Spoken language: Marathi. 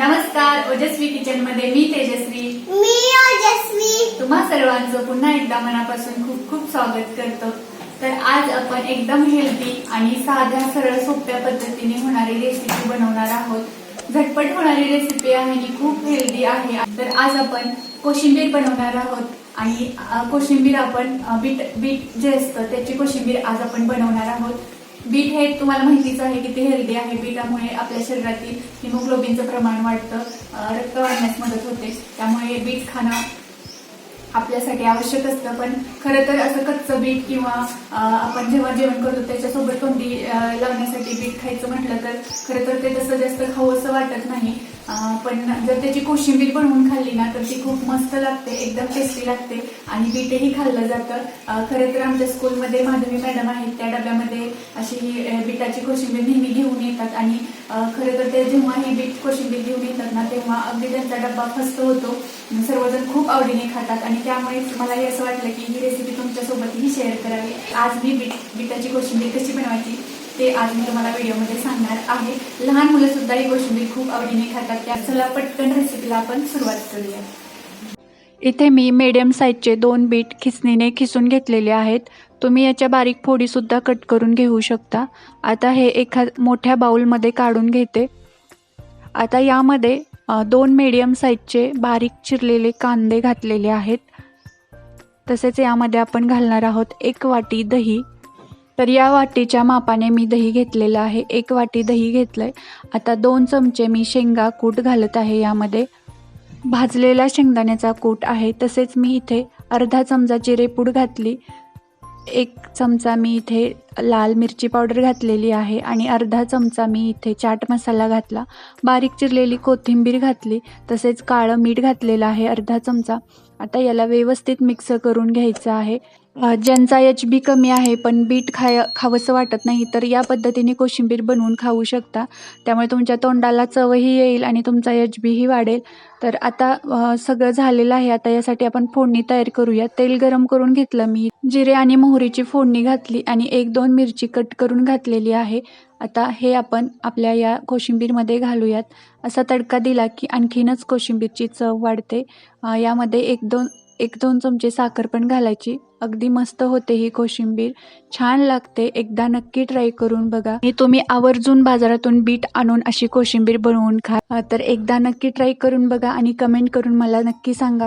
नमस्कार ओजस्वी किचनमध्ये मी तेजस्वी. मी ओजस्वी. तुम्हा सर्वांचं पुन्हा एकदा मनापासून खूप खूप स्वागत करतो. तर आज आपण एकदम हेल्दी आणि साध्या सरळ सोप्या पद्धतीने होणारी रेसिपी बनवणार आहोत. झटपट होणारी रेसिपी आहे आणि खूप हेल्दी आहे. तर आज आपण कोशिंबीर बनवणार आहोत. आणि कोशिंबीर आपण बीट बीट जे असतं त्याची कोशिंबीर आज आपण बनवणार आहोत. बीट हे तुम्हाला माहितीच आहे की ते हेल्दी आहे. बीटामुळे आपल्या शरीरातील हिमोग्लोबिनचं प्रमाण वाढतं रक्त वाढण्यास मदत होते. त्यामुळे बीट खाणं आपल्यासाठी आवश्यक असतं. पण खरं तर असं कच्चं बीट किंवा आपण जेव्हा जेवण करतो त्याच्यासोबत तोंडी लावण्यासाठी बीट खायचं म्हटलं तर खरं तर ते तसं जास्त खाऊ असं वाटत नाही. पण जर त्याची कोशिंबीर बनवून खाल्ली ना तर ती खूप मस्त लागते एकदम टेस्टी लागते आणि बीटही खाल्लं जातं. खरं तर आमच्या स्कूलमध्ये माधवी मॅडम आहेत त्या डब्यामध्ये अशी ही, बीटाची कोशिंबीर नेहमी घेऊन येतात आणि खरं तर ते जेव्हा ही बीट कोशिंबीर घेऊन येतात ना तेव्हा अगदी त्यांचा डब्बा फस्त होतो. सर्वजण खूप आवडीने खातात. आणि त्यामुळे मलाही असं वाटलं की ही रेसिपी तुमच्यासोबतही शेअर करावी. आज मी बीट बीटाची कोशिंबीर कशी बनवायची ते आज मी तुम्हाला व्हिडिओमध्ये सांगणार आहे. लहान मुलं सुद्धा ही कोशिंबीर खूप आवडीने खातात. त्या चला पटकन रेसिपीला आपण सुरुवात करूया. इथे मी मीडियम साईजचे दोन बीट खिसणीने खिसून घेतलेले आहेत. तुम्ही याच्या बारीक फोडीसुद्धा कट करून घेऊ शकता. आता हे एखा मोठ्या बाउलमध्ये काढून घेते. आता यामध्ये दोन मीडियम साईजचे बारीक चिरलेले कांदे घातलेले आहेत. तसेच यामध्ये आपण घालणार आहोत एक वाटी दही. तर या वाटीच्या मापाने मी दही घेतलेलं आहे. एक वाटी दही घेतलं आहे आता दोन चमचे मी शेंगा कूट घालत आहे यामध्ये. भाजलेला शेंगदाण्याचा कूट आहे. तसेच मी इथे अर्धा चमचा जिरेपूड घातली. एक चमचा मी इथे लाल मिरची पावडर घातलेली आहे आणि अर्धा चमचा मी इथे चाट मसाला घातला. बारीक चिरलेली कोथिंबीर घातली तसेच काळं मीठ घातलेलं आहे अर्धा चमचा. आता याला व्यवस्थित मिक्स करून घ्यायचं आहे. ज्यांचा एच बी कमी आहे पण बीट खाय खावंसं वाटत नाही तर या पद्धतीने कोशिंबीर बनवून खाऊ शकता. त्यामुळे तुमच्या तोंडाला चवही येईल आणि तुमचा एच बीही वाढेल. तर आता सगळं झालेलं आहे. आता यासाठी आपण फोडणी तयार करूया. तेल गरम करून घेतलं मी. जिरे आणि मोहरीची फोडणी घातली आणि एक दोन मिरची कट करून घातलेली आहे. आता हे आपण आपल्या या कोशिंबीरमध्ये घालूयात. असा तडका दिला की आणखीनच कोशिंबीरची चव वाढते. यामध्ये एक दोन एक दोन चमचे साखर पण घालायची. अगदी मस्त होते ही कोशिंबीर. छान लागते. एकदा नक्की ट्राय करून बघा. हे तुम्ही आवर्जून बाजारातून बीट आणून अशी कोशिंबीर बनवून खा. तर एकदा नक्की ट्राय करून बघा आणि कमेंट करून मला नक्की सांगा.